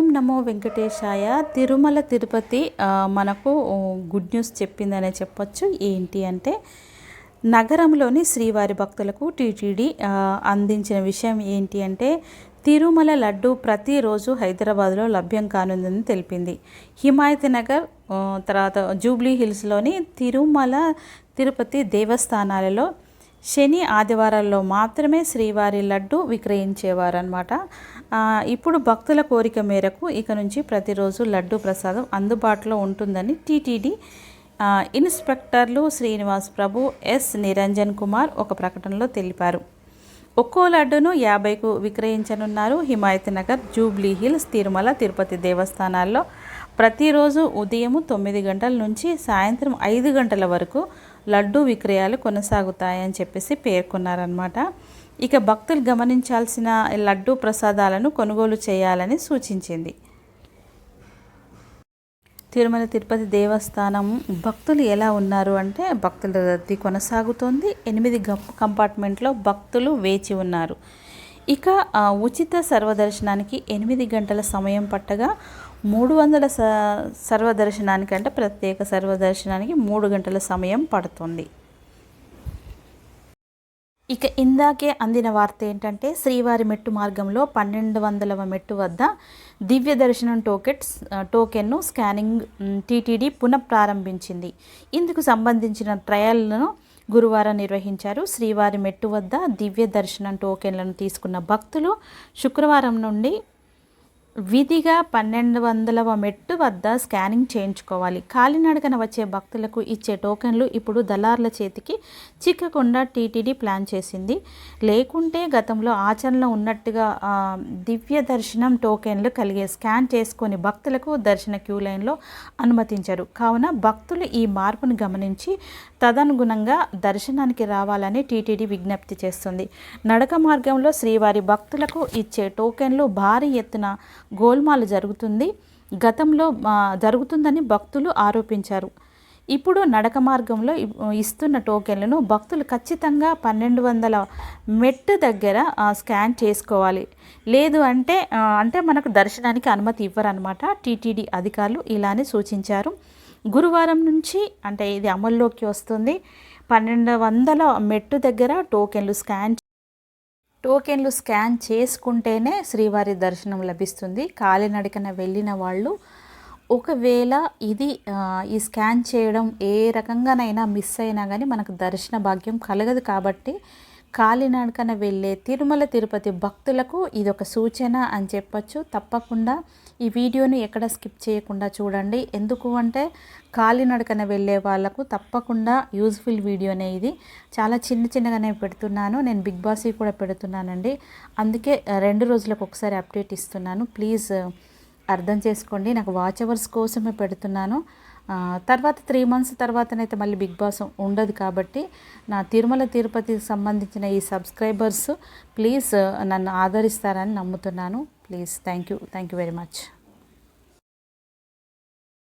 ఓం నమో వెంకటేశాయ. తిరుమల తిరుపతి మనకు good news చెప్పిందనే చెప్పొచ్చు. ఏంటి అంటే నగరంలోని శ్రీవారి భక్తులకు టీటీడీ అందించిన విషయం ఏంటి అంటే తిరుమల లడ్డు ప్రతిరోజు హైదరాబాద్లో లభ్యం కానుందని తెలిపింది. హిమాయత్ నగర్ తర్వాత జూబ్లీ హిల్స్లోని తిరుమల తిరుపతి దేవస్థానాలలో శని ఆదివారాల్లో మాత్రమే శ్రీవారి లడ్డు విక్రయించేవారనమాట ఇప్పుడు భక్తుల కోరిక మేరకు ఇక నుంచి ప్రతిరోజు లడ్డు ప్రసాదం అందుబాటులో ఉంటుందని టీటీడీ ఇన్స్పెక్టర్లు శ్రీనివాస్ ప్రభు ఎస్ నిరంజన్ కుమార్ ఒక ప్రకటనలో తెలిపారు. ఒక్కో లడ్డును యాభైకు విక్రయించనున్నారు. హిమాయత్ నగర్ జూబ్లీ హిల్స్ తిరుమల తిరుపతి దేవస్థానాల్లో ప్రతిరోజు ఉదయం తొమ్మిది గంటల నుంచి సాయంత్రం ఐదు గంటల వరకు లడ్డూ విక్రయాలు కొనసాగుతాయని చెప్పేసి పేర్కొన్నారనమాట ఇక భక్తులు గమనించాల్సిన లడ్డూ ప్రసాదాలను కొనుగోలు చేయాలని సూచించింది. తిరుమల తిరుపతి దేవస్థానం భక్తులు ఎలా ఉన్నారు అంటే భక్తుల రద్దీ కొనసాగుతోంది. ఎనిమిది గం- కంపార్ట్మెంట్లో భక్తులు వేచి ఉన్నారు. ఇక ఉచిత సర్వదర్శనానికి ఎనిమిది గంటల సమయం పట్టగా మూడు వందల స సర్వదర్శనానికి అంటే ప్రత్యేక సర్వదర్శనానికి మూడు గంటల సమయం పడుతుంది. ఇక ఇందాకే అందిన వార్త ఏంటంటే శ్రీవారి మెట్టు మార్గంలో పన్నెండు వందలవ మెట్టు వద్ద దివ్య దర్శనం టోకెట్స్ టోకెన్ను స్కానింగ్ టీటీడీ పునఃప్రారంభించింది. ఇందుకు సంబంధించిన ట్రయల్ను గురువారం నిర్వహించారు. శ్రీవారి మెట్టు వద్ద దివ్య దర్శనం టోకెన్లను తీసుకున్న భక్తులు శుక్రవారం నుండి విధిగా పన్నెండు వందలవ మెట్టు వద్ద స్కానింగ్ చేయించుకోవాలి. కాలినడకన వచ్చే భక్తులకు ఇచ్చే టోకెన్లు ఇప్పుడు దళార్ల చేతికి చిక్కకుండా టీటీడీ ప్లాన్ చేసింది. లేకుంటే గతంలో ఆచరణలో ఉన్నట్టుగా దివ్య దర్శనం టోకెన్లు కలిగే స్కాన్ చేసుకొని భక్తులకు దర్శన క్యూ లైన్లో అనుమతించారు. కావున భక్తులు ఈ మార్పును గమనించి తదనుగుణంగా దర్శనానికి రావాలని టీటీడీ విజ్ఞప్తి చేస్తుంది. నడక మార్గంలో శ్రీవారి భక్తులకు ఇచ్చే టోకెన్లు భారీ ఎత్తున గోల్మాల జరుగుతుంది. గతంలో జరుగుతుందని భక్తులు ఆరోపించారు. ఇప్పుడు నడక మార్గంలో ఇస్తున్న టోకెన్లను భక్తులు ఖచ్చితంగా పన్నెండు వందల మెట్టు దగ్గర స్కాన్ చేసుకోవాలి. లేదు అంటే అంటే మనకు దర్శనానికి అనుమతి ఇవ్వరనమాట టీటీడీ అధికారులు ఇలానే సూచించారు. గురువారం నుంచి అంటే ఇది అమల్లోకి వస్తుంది. పన్నెండు వందల మెట్టు దగ్గర టోకెన్లు స్కాన్ టోకెన్లు స్కాన్ చేసుకుంటేనే శ్రీవారి దర్శనం లభిస్తుంది. కాలినడకన వెళ్ళిన వాళ్ళు ఒకవేళ ఇది ఈ స్కాన్ చేయడం ఏ రకంగానైనా మిస్ అయినా కానీ మనకు దర్శన భాగ్యం కలగదు కాబట్టి కాలినడకన వెళ్ళే తిరుమల తిరుపతి భక్తులకు ఇది ఒక సూచన అని చెప్పొచ్చు. తప్పకుండా ఈ వీడియోని ఎక్కడ స్కిప్ చేయకుండా చూడండి. ఎందుకు అంటే కాలినడకన వెళ్ళే వాళ్ళకు తప్పకుండా యూజ్ఫుల్ వీడియోనే ఇది. చాలా చిన్న చిన్నగానే పెడుతున్నాను. నేను బిగ్ బాస్ కూడా పెడుతున్నానండి. అందుకే రెండు రోజులకు ఒకసారి అప్డేట్ ఇస్తున్నాను. ప్లీజ్ అర్థం చేసుకోండి. నాకు వాచ్ అవర్స్ కోసమే పెడుతున్నాను. తర్వాత త్రీ మంత్స్ తర్వాతనైతే మళ్ళీ బిగ్ బాస్ ఉండదు కాబట్టి నా తిరుమల తిరుపతికి సంబంధించిన ఈ సబ్స్క్రైబర్స్ ప్లీజ్ నన్ను ఆదరిస్తారని నమ్ముతున్నాను. Please thank you thank you very much